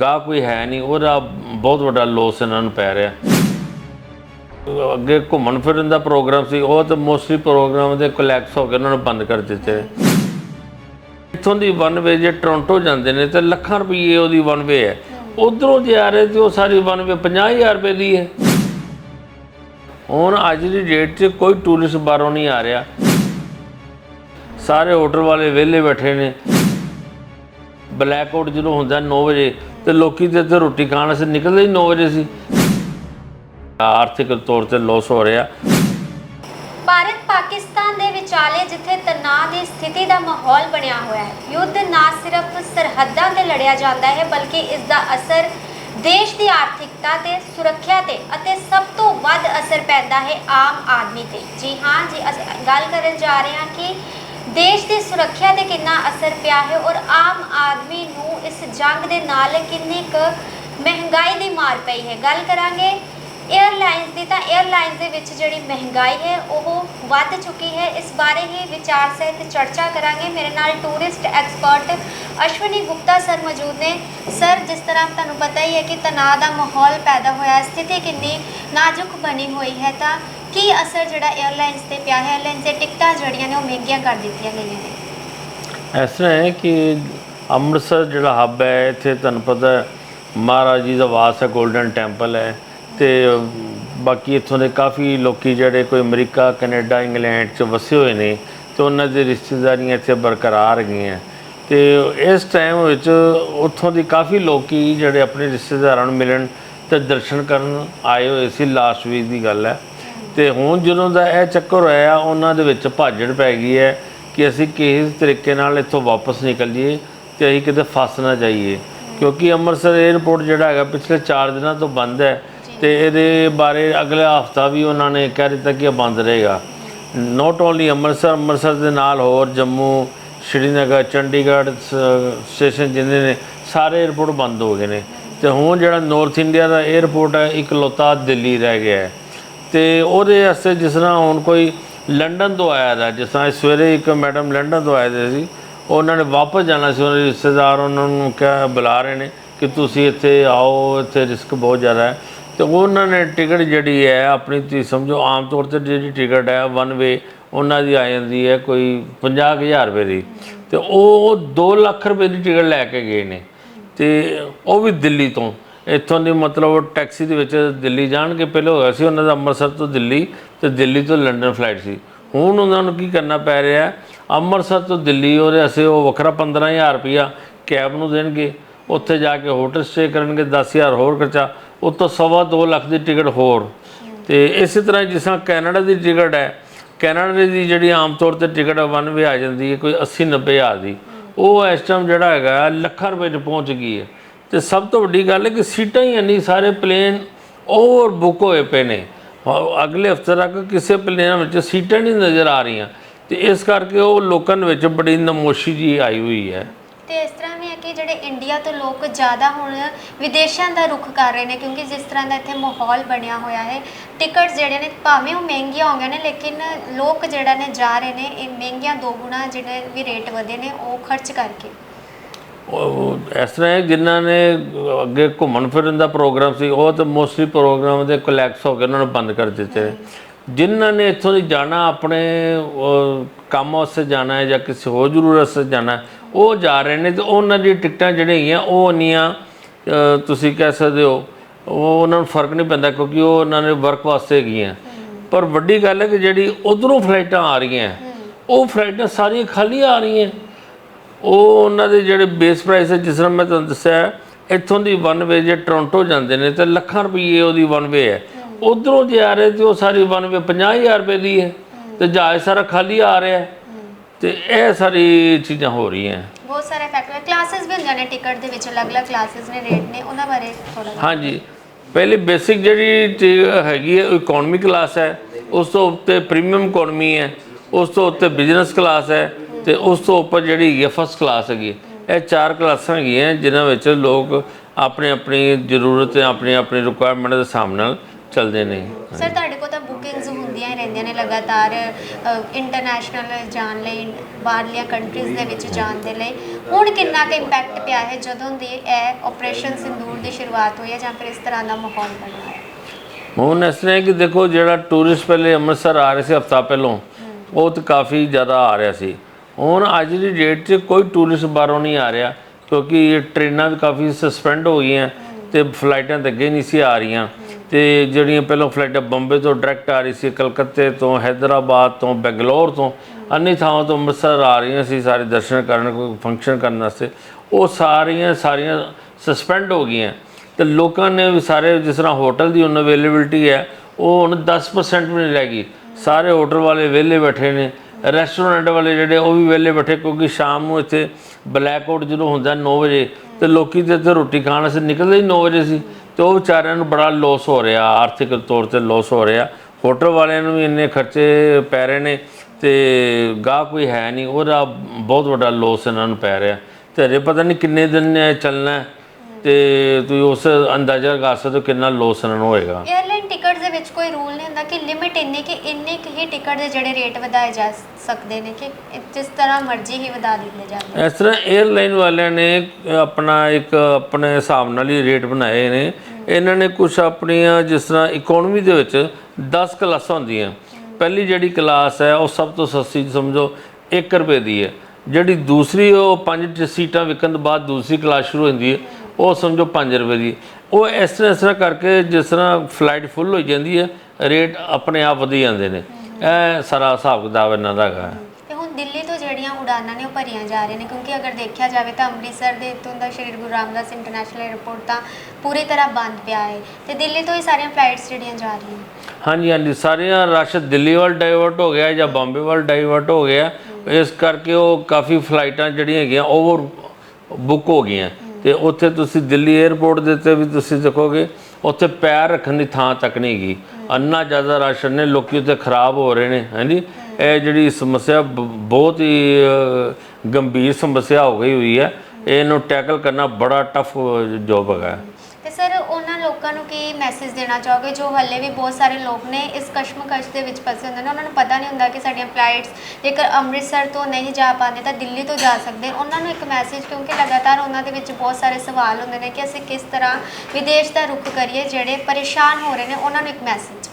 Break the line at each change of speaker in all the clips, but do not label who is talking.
ਗਾਹ ਕੋਈ ਹੈ ਨਹੀਂ, ਉਹਦਾ ਬਹੁਤ ਵੱਡਾ ਲੋਸ ਇਹਨਾਂ ਨੂੰ ਪੈ ਰਿਹਾ। ਅੱਗੇ ਘੁੰਮਣ ਫਿਰਨ ਦਾ ਪ੍ਰੋਗਰਾਮ ਸੀ, ਉਹ ਤਾਂ ਮੋਸਟਲੀ ਪ੍ਰੋਗਰਾਮ ਦੇ ਕਲੈਕਸ ਹੋ ਕੇ ਉਹਨਾਂ ਨੂੰ ਬੰਦ ਕਰ ਦਿੱਤੇ। ਇੱਥੋਂ ਦੀ ਵਨ ਵੇ ਜੇ ਟੋਰਾਂਟੋ ਜਾਂਦੇ ਨੇ, ਤੇ ਲੱਖਾਂ ਰੁਪਏ ਉਹਦੀ ਵਨ ਵੇ ਹੈ। ਉਧਰੋਂ ਜੇ ਆ ਰਹੇ ਤੇ ਉਹ ਸਾਰੀ ਵਨ ਵੇ 50000 ਰੁਪਏ ਦੀ ਹੈ। ਹੁਣ ਅੱਜ ਦੀ ਡੇਟ 'ਚ ਕੋਈ ਟੂਰਿਸਟ ਬਾਹਰੋਂ ਨਹੀਂ ਆ ਰਿਹਾ। ਸਾਰੇ ਹੋਟਲ ਵਾਲੇ ਵਿਹਲੇ ਬੈਠੇ ਨੇ। ਬਲੈਕ ਆਊਟ ਜਦੋਂ ਹੁੰਦਾ 9 ਵਜੇ ਤੇ ਲੋਕੀ ਤੇ ਇੱਥੇ ਰੋਟੀ ਖਾਣ ਵਾਸਤੇ ਨਿਕਲਦੇ ਹੀ 9 ਵਜੇ ਸੀ। ਆਰਥਿਕ ਤੌਰ ਤੇ ਲਾਸ ਹੋ ਰਿਹਾ।
ਭਾਰਤ ਪਾਕਿਸਤਾਨ ਦੇ ਵਿਚਾਲੇ ਜਿੱਥੇ ਤਣਾਅ ਦੀ ਸਥਿਤੀ ਦਾ ਮਾਹੌਲ ਬਣਿਆ ਹੋਇਆ ਹੈ, ਯੁੱਧ ਨਾ ਸਿਰਫ ਸਰਹੱਦਾਂ ਤੇ ਲੜਿਆ ਜਾਂਦਾ ਹੈ, ਬਲਕਿ ਇਸ ਦਾ ਅਸਰ ਦੇਸ਼ ਦੀ ਆਰਥਿਕਤਾ ਤੇ, ਸੁਰੱਖਿਆ ਤੇ ਅਤੇ ਸਭ ਤੋਂ ਵੱਧ ਅਸਰ ਪੈਂਦਾ ਹੈ ਆਮ ਆਦਮੀ ਤੇ। ਜੀ ਹਾਂ, ਜੀ, ਅਸੀਂ ਗੱਲ ਕਰਨ ਜਾ ਰਹੇ ਹਾਂ ਕਿ ਦੇਸ਼ ਦੀ ਸੁਰੱਖਿਆ ਤੇ ਕਿੰਨਾ ਅਸਰ ਪਿਆ ਹੈ ਔਰ ਆਮ ਆਦਮੀ ਨੂੰ ਇਸ ਜੰਗ ਦੇ ਨਾਲ ਕਿੰਨੀ ਕੁ ਮਹਿੰਗਾਈ ਦੀ ਮਾਰ ਪਈ ਹੈ। ਗੱਲ ਕਰਾਂਗੇ 에ਅਰਲਾਈਨਸ ਦੀ, ਤਾਂ 에ਅਰਲਾਈਨਸ ਦੇ ਵਿੱਚ ਜਿਹੜੀ ਮਹਿੰਗਾਈ ਹੈ, ਉਹ ਵੱਧ ਚੁੱਕੀ ਹੈ। ਇਸ ਬਾਰੇ ਹੀ ਵਿਚਾਰ ਸਹਿਤ ਚਰਚਾ ਕਰਾਂਗੇ। ਮੇਰੇ ਨਾਲ tourist expert Ashwani Gupta sir ਮੌਜੂਦ ਨੇ। ਸਰ, ਜਿਸ ਤਰ੍ਹਾਂ ਤੁਹਾਨੂੰ ਪਤਾ ਹੀ ਹੈ ਕਿ ਤਣਾਅ ਦਾ ਮਾਹੌਲ ਪੈਦਾ ਹੋਇਆ, ਸਥਿਤੀ ਕਿੰਨੀ ਨਾਜ਼ੁਕ ਬਣੀ ਹੋਈ ਹੈ, ਤਾਂ ਕੀ ਅਸਰ ਜਿਹੜਾ 에ਅਰਲਾਈਨਸ ਤੇ ਪਿਆ ਹੈ? 에ਅਰਲਾਈਨਸ ਦੇ ਟਿਕਟਾਂ ਜਿਹੜੀਆਂ ਨੇ ਉਹ ਮਹਿੰਗੀਆਂ ਕਰ ਦਿੱਤੀਆਂ ਗਈਆਂ ਨੇ।
ਇਸ ਤਰ੍ਹਾਂ ਹੈ ਕਿ ਅੰਮ੍ਰਿਤਸਰ ਜਿਹੜਾ ਹੱਬ ਹੈ, ਇੱਥੇ ਤੁਹਾਨੂੰ ਪਤਾ ਮਹਾਰਾਜ ਜੀ ਦਾ ਵਾਸ ਹੈ 골ਡਨ ਟੈਂਪਲ ਹੈ ਤੇ ਬਾਕੀ ਇੱਥੋਂ ਦੇ ਕਾਫੀ ਲੋਕੀ ਜਿਹੜੇ ਕੋਈ ਅਮਰੀਕਾ, ਕੈਨੇਡਾ, ਇੰਗਲੈਂਡ ਚ ਵਸੇ ਹੋਏ ਨੇ ਤੇ ਉਹਨਾਂ ਦੇ ਰਿਸ਼ਤੇਦਾਰੀਆਂ ਇੱਥੇ ਬਰਕਰਾਰ ਗਈਆਂ। ਤੇ ਇਸ ਟਾਈਮ ਵਿੱਚ ਉੱਥੋਂ ਦੀ ਕਾਫੀ ਲੋਕੀ ਜਿਹੜੇ ਆਪਣੇ ਰਿਸ਼ਤੇਦਾਰਾਂ ਨੂੰ ਮਿਲਣ ਤੇ ਦਰਸ਼ਨ ਕਰਨ ਆਏ ਹੋਏ ਸੀ ਲਾਸਟ ਵੀਕ ਦੀ ਗੱਲ ਹੈ। ਤੇ ਹੁਣ ਜਦੋਂ ਦਾ ਇਹ ਚੱਕਰ ਹੋਇਆ, ਉਹਨਾਂ ਦੇ ਵਿੱਚ ਭਾਜੜ ਪੈ ਗਈ ਹੈ ਕਿ ਅਸੀਂ ਕਿਸ ਤਰੀਕੇ ਨਾਲ ਇੱਥੋਂ ਵਾਪਸ ਨਿਕਲ ਜਾਈਏ ਤੇ ਅਸੀਂ ਕਿਤੇ ਫਸ ਨਾ ਜਾਈਏ। ਕਿਉਂਕਿ ਅੰਮ੍ਰਿਤਸਰ 에ਅਰਪੋਰਟ ਜਿਹੜਾ ਹੈਗਾ ਪਿਛਲੇ 4 ਦਿਨਾਂ ਤੋਂ ਬੰਦ ਹੈ ਤੇ ਇਹਦੇ ਬਾਰੇ ਅਗਲਾ ਹਫਤਾ ਵੀ ਉਹਨਾਂ ਨੇ ਕਹਿ ਦਿੱਤਾ ਕਿ ਇਹ ਬੰਦ ਰਹੇਗਾ। ਨਾਟ ਓਨਲੀ ਅੰਮ੍ਰਿਤਸਰ ਅੰਮ੍ਰਿਤਸਰ ਦੇ ਨਾਲ ਹੋਰ ਜੰਮੂ, ਸ਼੍ਰੀਨਗਰ, ਚੰਡੀਗੜ੍ਹ ਸਟੇਸ਼ਨ ਜਿੰਨੇ ਨੇ, ਸਾਰੇ 에ਅਰਪੋਰਟ ਬੰਦ ਹੋ ਗਏ ਨੇ। ਤੇ ਹੁਣ ਜਿਹੜਾ ਨਾਰਥ ਇੰਡੀਆ ਦਾ 에ਅਰਪੋਰਟ ਹੈ, ਇਕਲੌਤਾ ਦਿੱਲੀ ਰਹਿ ਗਿਆ ਹੈ। ਤੇ ਉਹਦੇ ਵਾਸਤੇ ਜਿਸ ਤਰ੍ਹਾਂ ਹੁਣ ਕੋਈ ਲੰਡਨ ਤੋਂ ਆਇਆ ਦਾ, ਜਿਸ ਤਰ੍ਹਾਂ ਸਵੇਰੇ ਇੱਕ ਮੈਡਮ ਲੰਡਨ ਤੋਂ ਆਏ ਦੇ ਸੀ, ਉਹਨਾਂ ਨੇ ਵਾਪਸ ਜਾਣਾ ਸੀ, ਉਹਨਾਂ ਦੇ ਰਿਸ਼ਤੇਦਾਰ ਉਹਨਾਂ ਨੂੰ ਕਿਹਾ, ਬੁਲਾ ਰਹੇ ਨੇ ਕਿ ਤੁਸੀਂ ਇੱਥੇ ਆਓ, ਇੱਥੇ ਰਿਸਕ ਬਹੁਤ ਜ਼ਿਆਦਾ ਹੈ। ਤੇ ਉਹਨਾਂ ਨੇ ਟਿਕਟ ਜਿਹੜੀ ਹੈ, ਆਪਣੀ ਤੁਸੀਂ ਸਮਝੋ, ਆਮ ਤੌਰ ਤੇ ਜਿਹੜੀ ਟਿਕਟ ਹੈ ਵਨ ਵੇ ਉਹਨਾਂ ਦੀ ਆ ਜਾਂਦੀ ਹੈ, ਕੋਈ 50000 ਰੁਪਏ ਦੀ। ਤੇ ਉਹ 2 ਲੱਖ ਰੁਪਏ ਦੀ ਟਿਕਟ ਲੈ ਕੇ ਗਏ ਨੇ। ਤੇ ਉਹ ਵੀ ਦਿੱਲੀ ਤੋਂ। ਇੱਥੋਂ ਦੀ ਮਤਲਬ ਟੈਕਸੀ ਦੇ ਵਿੱਚ ਦਿੱਲੀ ਜਾਣਗੇ, ਪਹਿਲਾਂ ਹੋਇਆ ਸੀ ਉਹਨਾਂ ਦਾ ਅੰਮ੍ਰਿਤਸਰ ਤੋਂ ਦਿੱਲੀ ਤੇ ਦਿੱਲੀ ਤੋਂ ਲੰਡਨ ਫਲਾਈਟ ਸੀ। ਹੁਣ ਉਹਨਾਂ ਨੂੰ ਕੀ ਕਰਨਾ ਪੈ ਰਿਹਾ ਅੰਮ੍ਰਿਤਸਰ ਤੋਂ ਦਿੱਲੀ ਉਹਦੇ ਅਸੀਂ ਉਹ ਵੱਖਰਾ 15000 ਰੁਪਇਆ ਕੈਬ ਨੂੰ ਦੇਣਗੇ। ਉੱਥੇ ਜਾ ਕੇ ਹੋਟਲ ਸਟੇ ਕਰਨਗੇ 10000 ਹੋਰ ਖਰਚਾ, ਉੱਤੋਂ ਸਵਾ ਦੋ ਲੱਖ ਦੀ ਟਿਕਟ ਹੋਰ। ਤੇ ਇਸੇ ਤਰ੍ਹਾਂ ਜਿਸ ਤਰ੍ਹਾਂ ਕੈਨੇਡਾ ਦੀ ਟਿਕਟ ਹੈ, ਕੈਨੇਡਾ ਦੀ ਜਿਹੜੀ ਆਮ ਤੌਰ ਤੇ ਟਿਕਟ ਵਨ ਵੇ ਆ ਜਾਂਦੀ ਹੈ, ਕੋਈ 80 90 ਹਜ਼ਾਰ ਦੀ। ਉਹ ਇਸ ਟਾਈਮ ਜਿਹੜਾ ਹੈਗਾ, ਲੱਖਾਂ ਰੁਪਏ 'ਚ ਪਹੁੰਚ ਗਈ ਹੈ। ਤੇ ਸਭ ਤੋਂ ਵੱਡੀ ਗੱਲ ਹੈ ਕਿ ਸੀਟਾਂ ਹੀ ਨਹੀਂ ਸਾਰੇ ਪਲੇਨ ਓਵਰ ਬੁੱਕ ਹੋਏ ਪਏ ਨੇ। ਅਗਲੇ ਹਫ਼ਤੇ ਤੱਕ ਕਿਸੇ ਪਲੇਨ ਵਿੱਚ ਸੀਟਾਂ ਨਹੀਂ ਨਜ਼ਰ ਆ ਰਹੀਆਂ। ਤੇ ਇਸ ਕਰਕੇ ਉਹ ਲੋਕਾਂ ਵਿੱਚ ਬੜੀ ਨਮੋਸ਼ੀ ਜੀ ਆਈ ਹੋਈ ਹੈ।
ਤੇ ਇਸ ਤਰ੍ਹਾਂ ਵੀ ਹੈ ਕਿ ਜਿਹੜੇ ਇੰਡੀਆ ਤੋਂ ਲੋਕ ਜ਼ਿਆਦਾ ਹੁਣ ਵਿਦੇਸ਼ਾਂ ਦਾ ਰੁਖ ਕਰ ਰਹੇ ਨੇ, ਕਿਉਂਕਿ ਜਿਸ ਤਰ੍ਹਾਂ ਦਾ ਇੱਥੇ ਮਾਹੌਲ ਬਣਿਆ ਹੋਇਆ ਹੈ ਟਿਕਟ ਜਿਹੜੇ ਨੇ ਭਾਵੇਂ ਉਹ ਮਹਿੰਗੀਆਂ ਹੋ ਗਈਆਂ ਨੇ, ਲੇਕਿਨ ਲੋਕ ਜਿਹੜਾ ਨੇ ਜਾ ਰਹੇ ਨੇ, ਇਹ ਮਹਿੰਗੀਆਂ ਦੋ ਗੁਣਾ ਜਿਹੜੇ ਵੀ ਰੇਟ ਵਧੇ ਨੇ, ਉਹ ਖਰਚ ਕਰਕੇ।
ਇਸ ਤਰ੍ਹਾਂ ਹੈ, ਜਿਨ੍ਹਾਂ ਨੇ ਅੱਗੇ ਘੁੰਮਣ ਫਿਰਨ ਦਾ ਪ੍ਰੋਗਰਾਮ ਸੀ, ਉਹ ਤਾਂ ਮੋਸਟਲੀ ਪ੍ਰੋਗਰਾਮ ਦੇ ਕੋਲੈਕਸ ਹੋ ਕੇ ਉਹਨਾਂ ਨੂੰ ਬੰਦ ਕਰ ਦਿੱਤੇ। ਜਿਨ੍ਹਾਂ ਨੇ ਇੱਥੋਂ ਦੀ ਜਾਣਾ, ਆਪਣੇ ਕੰਮ ਵਾਸਤੇ ਜਾਣਾ ਹੈ ਜਾਂ ਕਿਸੇ ਹੋਰ ਜ਼ਰੂਰਤ ਵਾਸਤੇ ਜਾਣਾ ਉਹ ਜਾ ਰਹੇ ਨੇ ਤੇ ਉਹਨਾਂ ਦੀ ਟਿਕਟਾਂ ਜਿਹੜੀਆਂ ਹੈਗੀਆਂ, ਉਹ ਉਨੀਆਂ ਤੁਸੀਂ ਕਹਿ ਸਕਦੇ ਹੋ, ਉਹ ਉਹਨਾਂ ਨੂੰ ਫ਼ਰਕ ਨਹੀਂ ਪੈਂਦਾ ਕਿਉਂਕਿ ਉਹ ਉਹਨਾਂ ਨੇ ਵਰਕ ਵਾਸਤੇ ਹੈਗੀਆਂ। ਪਰ ਵੱਡੀ ਗੱਲ ਹੈ ਕਿ ਜਿਹੜੀ ਉਧਰੋਂ ਫਲਾਈਟਾਂ ਆ ਰਹੀਆਂ, ਉਹ ਫਲਾਈਟਾਂ ਸਾਰੀਆਂ ਖਾਲੀ ਆ ਰਹੀਆਂ। ਉਹ ਉਹਨਾਂ ਦੇ ਜਿਹੜੇ ਬੇਸ ਪ੍ਰਾਈਸ ਹੈ ਜਿਸ ਤਰ੍ਹਾਂ ਮੈਂ ਤੁਹਾਨੂੰ ਦੱਸਿਆ ਇੱਥੋਂ ਦੀ ਵਨ ਵੇ ਜੇ ਟੋਰਾਂਟੋ ਜਾਂਦੇ ਨੇ ਤੇ ਲੱਖਾਂ ਰੁਪਏ ਉਹਦੀ ਵਨ ਵੇ ਹੈ। ਉਧਰੋਂ ਜੇ ਆ ਰਹੇ ਤੇ ਉਹ ਸਾਰੀ ਵਨ ਵੇ 50000 ਰੁਪਏ ਦੀ ਹੈ। ਤੇ ਜਹਾਜ਼ ਸਾਰਾ ਖਾਲੀ ਆ ਰਿਹਾ ਹੈ। ਤੇ ਇਹ ਸਾਰੀ ਚੀਜ਼ਾਂ ਹੋ ਰਹੀਆਂ।
ਬਹੁਤ ਸਾਰੇ ਫੈਕਟਰ ਕਲਾਸਿਸ ਵੀ ਹੁੰਦੀਆਂ ਨੇ ਟਿਕਟ ਦੇ ਵਿੱਚ ਅਲੱਗ-ਅਲੱਗ ਕਲਾਸਿਸ ਨੇ ਰੇਟ ਨੇ ਉਹਨਾਂ ਬਾਰੇ ਥੋੜਾ
ਹਾਂਜੀ। ਪਹਿਲੀ ਬੇਸਿਕ ਜਿਹੜੀ ਹੈਗੀ ਹੈ ਇਕਨੋਮੀ ਕਲਾਸ ਹੈ। ਉਸ ਤੋਂ ਉੱਤੇ ਪ੍ਰੀਮੀਅਮ ਇਕਨੋਮੀ ਹੈ। ਉਸ ਤੋਂ ਉੱਤੇ ਬਿਜ਼ਨਸ ਕਲਾਸ ਹੈ। ਤੇ ਉਸ ਤੋਂ ਉੱਪਰ ਜਿਹੜੀ ਹੈਗੀ ਹੈ ਫਸਟ ਕਲਾਸ ਹੈਗੀ। ਇਹ ਚਾਰ ਕਲਾਸਾਂ ਹੈਗੀਆਂ ਜਿਨ੍ਹਾਂ ਵਿੱਚ ਲੋਕ ਆਪਣੇ ਆਪਣੀ ਜ਼ਰੂਰਤ ਆਪਣੀ ਆਪਣੀ ਰਿਕੁਆਇਰਮੈਂਟ ਦੇ ਹਿਸਾਬ ਨਾਲ ਚੱਲਦੇ ਨੇ।
ਸਰ ਤੁਹਾਡੇ ਕੋਲ ਤਾਂ ਬੁਕਿੰਗਸ ਹੁੰਦੀਆਂ ਹੀ ਰਹਿੰਦੀਆਂ ਨੇ ਲਗਾਤਾਰ ਇੰਟਰਨੈਸ਼ਨਲ ਜਾਣ ਲਈ ਬਾਹਰਲੀਆਂ ਕੰਟਰੀਜ਼ ਦੇ ਵਿੱਚ ਜਾਣ ਦੇ ਲਈ। ਹੁਣ ਕਿੰਨਾ ਕੁ ਇੰਪੈਕਟ ਪਿਆ ਹੈ ਜਦੋਂ ਦੀ ਇਹ ਆਪਰੇਸ਼ਨ ਸਿੰਦੂਰ ਦੀ ਸ਼ੁਰੂਆਤ ਹੋਈ ਹੈ ਜਾਂ ਫਿਰ ਇਸ ਤਰ੍ਹਾਂ ਦਾ ਮਾਹੌਲ ਬਣਿਆ ਹੈ?
ਹੁਣ ਇਸ ਹੈ ਕਿ ਦੇਖੋ ਜਿਹੜਾ ਟੂਰਿਸਟ ਪਹਿਲੇ ਅੰਮ੍ਰਿਤਸਰ ਆ ਰਹੇ ਸੀ ਹਫਤਾ ਪਹਿਲੋਂ ਉਹ ਤਾਂ ਕਾਫੀ ਜ਼ਿਆਦਾ ਆ ਰਿਹਾ ਸੀ। ਹੁਣ ਅੱਜ ਦੀ ਡੇਟ 'ਚ ਕੋਈ ਟੂਰਿਸਟ ਬਾਹਰੋਂ ਨਹੀਂ ਆ ਰਿਹਾ, ਕਿਉਂਕਿ ਇਹ ਟ੍ਰੇਨਾਂ ਵੀ ਕਾਫੀ ਸਸਪੈਂਡ ਹੋ ਗਈਆਂ ਤੇ ਫਲਾਈਟਾਂ ਤਾਂ ਅੱਗੇ ਨਹੀਂ ਸੀ ਆ ਰਹੀਆਂ। ਤੇ ਜਿਹੜੀਆਂ ਪਹਿਲਾਂ ਫਲਾਈਟਾਂ ਬੰਬੇ ਤੋਂ ਡਾਇਰੈਕਟ ਆ ਰਹੀ ਸੀ, ਕਲਕੱਤੇ ਤੋਂ, ਹੈਦਰਾਬਾਦ ਤੋਂ, ਬੈਂਗਲੌਰ ਤੋਂ ਅੰਨੀ ਥਾਵਾਂ ਤੋਂ ਅੰਮ੍ਰਿਤਸਰ ਆ ਰਹੀਆਂ ਸੀ ਸਾਰੇ ਦਰਸ਼ਨ ਕਰਨ, ਕੋਈ ਫੰਕਸ਼ਨ ਕਰਨ ਵਾਸਤੇ। ਉਹ ਸਾਰੀਆਂ ਸਾਰੀਆਂ ਸਸਪੈਂਡ ਹੋ ਗਈਆਂ। ਤੇ ਲੋਕਾਂ ਨੇ ਵੀ ਸਾਰੇ ਜਿਸ ਤਰ੍ਹਾਂ ਹੋਟਲ ਦੀ ਹੁਣ ਅਵੇਲੇਬਿਲਟੀ ਹੈ, ਉਹ ਹੁਣ 10% ਵੀ ਨਹੀਂ ਰਹਿ ਗਈ। ਸਾਰੇ ਹੋਟਲ ਵਾਲੇ ਵਿਹਲੇ ਬੈਠੇ ਨੇ। ਰੈਸਟੋਰੈਂਟ ਵਾਲੇ ਜਿਹੜੇ ਉਹ ਵੀ ਵਿਹਲੇ ਬੈਠੇ ਕਿਉਂਕਿ ਸ਼ਾਮ ਨੂੰ ਇੱਥੇ ਬਲੈਕ ਆਊਟ ਜਦੋਂ ਹੁੰਦਾ 9 ਵਜੇ ਤੇ ਲੋਕੀ ਤੇ ਇੱਥੇ ਰੋਟੀ ਖਾਣ ਵਾਸਤੇ ਨਿਕਲਦੇ ਹੀ 9 ਵਜੇ ਸੀ ਤੇ ਉਹ ਵਿਚਾਰਿਆਂ ਨੂੰ ਬੜਾ ਲੋਸ ਹੋ ਰਿਹਾ, ਆਰਥਿਕ ਤੌਰ ਤੇ ਲੋਸ ਹੋ ਰਿਹਾ। ਹੋਟਲ ਵਾਲਿਆਂ ਨੂੰ ਵੀ ਇੰਨੇ ਖਰਚੇ ਪੈ ਰਹੇ ਨੇ ਤੇ ਗਾਹ ਕੋਈ ਹੈ ਨਹੀਂ, ਉਹਦਾ ਬਹੁਤ ਵੱਡਾ ਲੋਸ ਇਹਨਾਂ ਨੂੰ ਪੈ ਰਿਹਾ। ਤੇ ਹਜੇ ਪਤਾ ਨਹੀਂ ਕਿੰਨੇ ਦਿਨ ਚੱਲਣਾ ਹੈ ਤੇ ਤੁਸੀਂ ਉਸ ਅੰਦਾਜ਼ਾ ਲਗਾ ਸਕਦੇ ਹੋ ਕਿੰਨਾ ਲੋਸ ਇਹਨਾਂ ਨੂੰ ਹੋਏਗਾ
에ਅਰਲਾਈਨ ਟਿਕਟ ਦੇ ਵਿੱਚ ਕੋਈ ਰੂਲ ਨਹੀਂ ਹੁੰਦਾ ਕਿ ਲਿਮਿਟ ਇੰਨੀ ਕਿ ਇੰਨੇ ਕੁ ਹੀ ਟਿਕਟ ਦੇ ਜਿਹੜੇ ਰੇਟ ਵਧਾਏ ਜਾ ਸਕਦੇ ਨੇ ਕਿ ਜਿਸ ਤਰ੍ਹਾਂ ਮਰਜ਼ੀ ਹੀ ਵਧਾ ਦਿੱਤੇ ਜਾਂਦੇ
ਇਸ ਤਰ੍ਹਾਂ 에ਅਰਲਾਈਨ ਵਾਲਿਆਂ ਨੇ ਆਪਣਾ ਇੱਕ ਆਪਣੇ ਹਿਸਾਬ ਨਾਲ ਹੀ ਰੇਟ ਬਣਾਏ ਨੇ। ਇਹਨਾਂ ਨੇ ਕੁਝ ਆਪਣੀਆਂ ਜਿਸ ਤਰ੍ਹਾਂ ਇਕਨੋਮੀ ਦੇ ਵਿੱਚ 10 ਕਲਾਸਾਂ ਹੁੰਦੀਆਂ। ਪਹਿਲੀ ਜਿਹੜੀ ਕਲਾਸ ਹੈ, ਉਹ ਸਭ ਤੋਂ ਸਸਤੀ ਸਮਝੋ 1 ਰੁਪਏ ਦੀ ਹੈ। ਜਿਹੜੀ ਦੂਸਰੀ ਉਹ ਪੰਜ ਸੀਟਾਂ ਵਿਕਣ ਤੋਂ ਬਾਅਦ ਦੂਸਰੀ ਕਲਾਸ ਸ਼ੁਰੂ ਹੁੰਦੀ ਹੈ, ਉਹ ਸਮਝੋ 5 ਰੁਪਏ ਦੀ ਉਹ ਇਸ ਤਰ੍ਹਾਂ ਇਸ ਤਰ੍ਹਾਂ ਕਰਕੇ ਜਿਸ ਤਰ੍ਹਾਂ ਫਲਾਈਟ ਫੁੱਲ ਹੋ ਜਾਂਦੀ ਹੈ ਰੇਟ ਆਪਣੇ ਆਪ ਵਧੀ ਜਾਂਦੇ ਨੇ। ਇਹ ਸਾਰਾ ਹਿਸਾਬ ਕਿਤਾਬ ਇਹਨਾਂ ਦਾ ਹੈਗਾ।
ਤੇ ਹੁਣ ਦਿੱਲੀ ਤੋਂ ਜਿਹੜੀਆਂ ਉਡਾਨਾਂ ਨੇ ਉਹ ਭਰੀਆਂ ਜਾ ਰਹੀਆਂ ਨੇ ਕਿਉਂਕਿ ਅਗਰ ਦੇਖਿਆ ਜਾਵੇ ਤਾਂ ਅੰਮ੍ਰਿਤਸਰ ਦੇ ਇੱਥੋਂ ਦਾ ਸ਼੍ਰੀ ਗੁਰੂ ਰਾਮਦਾਸ ਇੰਟਰਨੈਸ਼ਨਲ 에ਅਰਪੋਰਟ ਤਾਂ ਪੂਰੀ ਤਰ੍ਹਾਂ ਬੰਦ ਪਿਆ ਹੈ ਤੇ ਦਿੱਲੀ ਤੋਂ ਹੀ ਸਾਰੀਆਂ ਫਲਾਈਟਸ ਜਿਹੜੀਆਂ ਜਾ ਰਹੀਆਂ
ਹਾਂਜੀ ਹਾਂਜੀ ਸਾਰੀਆਂ ਰਸ਼ ਦਿੱਲੀ ਵੱਲ ਡਾਈਵਰਟ ਹੋ ਗਿਆ ਜਾਂ ਬੰਬੇ ਵੱਲ ਡਾਈਵਰਟ ਹੋ ਗਿਆ। ਇਸ ਕਰਕੇ ਉਹ ਕਾਫੀ ਫਲਾਈਟਾਂ ਜਿਹੜੀਆਂ ਹੈਗੀਆਂ ਓਵਰ ਬੁੱਕ ਹੋ ਗਈਆਂ। ਤੇ ਉੱਥੇ ਤੁਸੀਂ ਦਿੱਲੀ 에ਅਰਪੋਰਟ ਦੇ 'ਤੇ ਵੀ ਤੁਸੀਂ ਦੇਖੋਗੇ, ਉੱਥੇ ਪੈਰ ਰੱਖਣ ਦੀ ਥਾਂ ਤੱਕ ਨਹੀਂ ਹੈਗੀ। ਅੰਨਾ ਜ਼ਿਆਦਾ ਰਾਸ਼ਨ ਨੇ ਲੋਕੀ ਉੱਥੇ ਖਰਾਬ ਹੋ ਰਹੇ ਨੇ, ਹਾਂਜੀ। ਇਹ ਜਿਹੜੀ ਸਮੱਸਿਆ ਬ- ਬਹੁਤ ਹੀ ਗੰਭੀਰ ਸਮੱਸਿਆ ਹੋ ਗਈ ਹੋਈ ਹੈ। ਇਹਨੂੰ ਟੈਕਲ ਕਰਨਾ ਬੜਾ ਟਫ ਜੋਬ ਹੈਗਾ।
ਤੇ ਸਰ ਲੋਕਾਂ ਨੂੰ ਕੀ ਮੈਸੇਜ ਦੇਣਾ ਚਾਹੋਗੇ? ਜੋ ਹੱਲੇ ਵੀ ਬਹੁਤ ਸਾਰੇ ਲੋਕ ਨੇ ਇਸ ਕਸ਼ਮਕਸ਼ ਦੇ ਵਿੱਚ ਫਸੇ ਹੁੰਦੇ ਨੇ, ਉਹਨਾਂ ਨੂੰ ਪਤਾ ਨਹੀਂ ਹੁੰਦਾ ਕਿ ਸਾਡੀਆਂ ਫਲਾਈਟਸ ਜੇਕਰ ਅੰਮ੍ਰਿਤਸਰ ਤੋਂ ਨਹੀਂ ਜਾ ਪਾਉਂਦੇ ਤਾਂ ਦਿੱਲੀ ਤੋਂ ਜਾ ਸਕਦੇ। ਉਹਨਾਂ ਨੂੰ ਇੱਕ ਮੈਸੇਜ ਕਿਉਂਕਿ ਲਗਾਤਾਰ ਉਹਨਾਂ ਦੇ ਵਿੱਚ ਬਹੁਤ ਸਾਰੇ ਸਵਾਲ ਹੁੰਦੇ ਨੇ ਕਿ ਅਸੀਂ ਕਿਸ ਤਰ੍ਹਾਂ ਵਿਦੇਸ਼ ਦਾ ਰੁਖ ਕਰੀਏ, ਜਿਹੜੇ ਪਰੇਸ਼ਾਨ ਹੋ ਰਹੇ ਨੇ, ਉਹਨਾਂ ਨੂੰ ਇੱਕ ਮੈਸੇਜ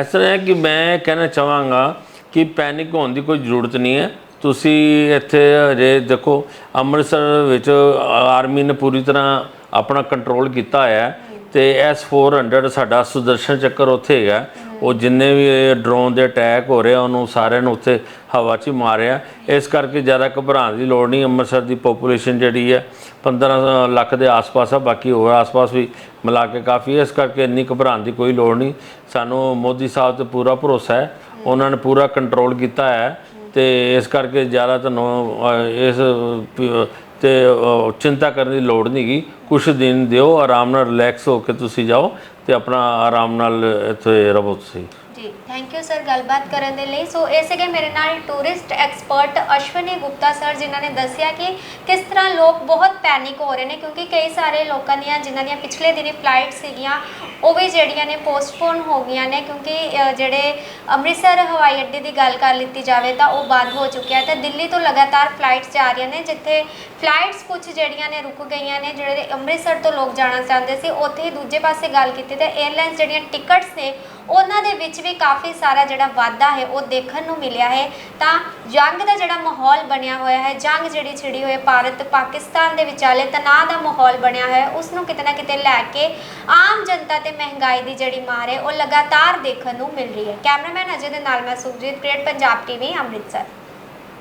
ਇਸ ਤਰ੍ਹਾਂ ਹੈ ਕਿ ਮੈਂ ਕਹਿਣਾ ਚਾਹਾਂਗਾ ਕਿ ਪੈਨਿਕ ਹੋਣ ਦੀ ਕੋਈ ਜ਼ਰੂਰਤ ਨਹੀਂ ਹੈ। ਤੁਸੀਂ ਇੱਥੇ ਹਜੇ ਦੇਖੋ, ਅੰਮ੍ਰਿਤਸਰ ਵਿੱਚ ਆਰਮੀ ਨੇ ਪੂਰੀ ਤਰ੍ਹਾਂ ਆਪਣਾ ਕੰਟਰੋਲ ਕੀਤਾ ਹੋਇਆ ਹੈ। ਤੇ S400 ਸਾਡਾ ਸੁਦਰਸ਼ਨ ਚੱਕਰ ਉੱਥੇ ਹੈਗਾ। ਉਹ ਜਿੰਨੇ ਵੀ ਡਰੋਨ ਦੇ ਅਟੈਕ ਹੋ ਰਹੇ ਆ, ਉਹਨੂੰ ਸਾਰਿਆਂ ਨੂੰ ਉੱਥੇ ਹਵਾ 'ਚ ਹੀ ਮਾਰਿਆ। ਇਸ ਕਰਕੇ ਜ਼ਿਆਦਾ ਘਬਰਾਉਣ ਦੀ ਲੋੜ ਨਹੀਂ, ਅੰਮ੍ਰਿਤਸਰ ਦੀ ਪੋਪੂਲੇਸ਼ਨ ਜਿਹੜੀ ਹੈ 15 ਲੱਖ ਦੇ ਆਸ-ਪਾਸ ਆ, ਬਾਕੀ ਹੋਰ ਆਸ-ਪਾਸ ਵੀ ਮਿਲਾ ਕੇ ਕਾਫੀ ਹੈ। ਇਸ ਕਰਕੇ ਇੰਨੀ ਘਬਰਾਉਣ ਦੀ ਕੋਈ ਲੋੜ ਨਹੀਂ। ਸਾਨੂੰ ਮੋਦੀ ਸਾਹਿਬ ਤੇ ਪੂਰਾ ਭਰੋਸਾ ਹੈ। ਉਹਨਾਂ ਨੇ ਪੂਰਾ ਕੰਟਰੋਲ ਕੀਤਾ ਹੈ। ਤੇ ਇਸ ਕਰਕੇ ਜ਼ਿਆਦਾ ਤੁਹਾਨੂੰ ਇਸ ਤੇ ਚਿੰਤਾ ਕਰਨ ਦੀ ਲੋੜ ਨਹੀਂਗੀ ਕੁਝ ਦਿਨ ਦਿਓ, ਆਰਾਮ ਨਾਲ ਰਿਲੈਕਸ ਹੋ ਕੇ ਤੁਸੀਂ ਜਾਓ ਤੇ ਆਪਣਾ ਆਰਾਮ ਨਾਲ ਇੱਥੇ ਰਹੋ ਤੁਸੀਂ।
ਜੀ ਥੈਂਕ ਯੂ ਸਰ ਗੱਲਬਾਤ ਕਰਨ ਦੇ ਲਈ। ਸੋ ਇਹ ਸੀਗੇ ਮੇਰੇ ਨਾਲ tourist expert Ashwani Gupta sir ਜਿਨ੍ਹਾਂ ਨੇ ਦੱਸਿਆ ਕਿ ਕਿਸ ਤਰ੍ਹਾਂ ਲੋਕ ਬਹੁਤ ਪੈਨਿਕ ਹੋ ਰਹੇ ਨੇ, ਕਿਉਂਕਿ ਕਈ ਸਾਰੇ ਲੋਕਾਂ ਦੀਆਂ, ਜਿਨ੍ਹਾਂ ਦੀਆਂ ਪਿਛਲੇ ਦਿਨੀ ਫਲਾਈਟ ਸੀਗੀਆਂ, ਉਹ ਵੀ ਜਿਹੜੀਆਂ ਨੇ ਪੋਸਟਪੋਨ ਹੋ ਗਈਆਂ ਨੇ, ਕਿਉਂਕਿ ਜਿਹੜੇ ਅੰਮ੍ਰਿਤਸਰ ਹਵਾਈ ਅੱਡੇ ਦੀ ਗੱਲ ਕਰ ਲਿੱਤੀ ਜਾਵੇ ਤਾਂ ਉਹ ਬੰਦ ਹੋ ਚੁੱਕਿਆ ਹੈ ਤੇ ਦਿੱਲੀ ਤੋਂ ਲਗਾਤਾਰ ਫਲਾਈਟਸ ਜਾ ਰਹੀਆਂ ਨੇ, ਜਿੱਥੇ ਫਲਾਈਟਸ ਕੁਝ ਜਿਹੜੀਆਂ ਨੇ ਰੁਕ ਗਈਆਂ ਨੇ, ਜਿਹੜੇ ਅੰਮ੍ਰਿਤਸਰ ਤੋਂ ਲੋਕ ਜਾਣਾ ਚਾਹੁੰਦੇ ਸੀ, ਉੱਥੇ ਹੀ ਦੂਜੇ ਪਾਸੇ ਗੱਲ ਕੀਤੀ ਤੇ 에ਅਰਲਾਈਨਸ ਜਿਹੜੀਆਂ ਟਿਕਟਸ ਨੇ ਉਹਨਾਂ ਦੇ ਵਿੱਚ ਵੀ ਕਾਫੀ ਸਾਰਾ ਜਿਹੜਾ ਵਾਧਾ ਹੈ ਉਹ ਦੇਖਣ ਨੂੰ ਮਿਲਿਆ ਹੈ। ਤਾਂ ਜੰਗ ਦਾ ਜਿਹੜਾ ਮਾਹੌਲ ਬਣਿਆ ਹੋਇਆ ਹੈ, ਜੰਗ ਜਿਹੜੀ ਛਿੜੀ ਹੋਈ ਭਾਰਤ ਪਾਕਿਸਤਾਨ ਦੇ ਵਿਚਾਲੇ ਤਣਾਅ ਦਾ ਮਾਹੌਲ ਬਣਿਆ ਹੋਇਆ ਹੈ ਉਸ ਨੂੰ ਕਿਤੇ ਨਾ ਕਿਤੇ ਲੈ ਕੇ ਆਮ ਜਨਤਾ ਤੇ ਮਹਿੰਗਾਈ ਦੀ ਜਿਹੜੀ ਮਾਰ ਹੈ, ਉਹ ਲਗਾਤਾਰ ਦੇਖਣ ਨੂੰ ਮਿਲ ਰਹੀ ਹੈ। ਕੈਮਰਾਮੈਨ ਅਜੇ ਦੇ ਨਾਲ ਮੈਂ ਸੁਖਜੀਤ ਕ੍ਰੀਏਟ ਪੰਜਾਬ ਟੀਵੀ ਅੰਮ੍ਰਿਤਸਰ।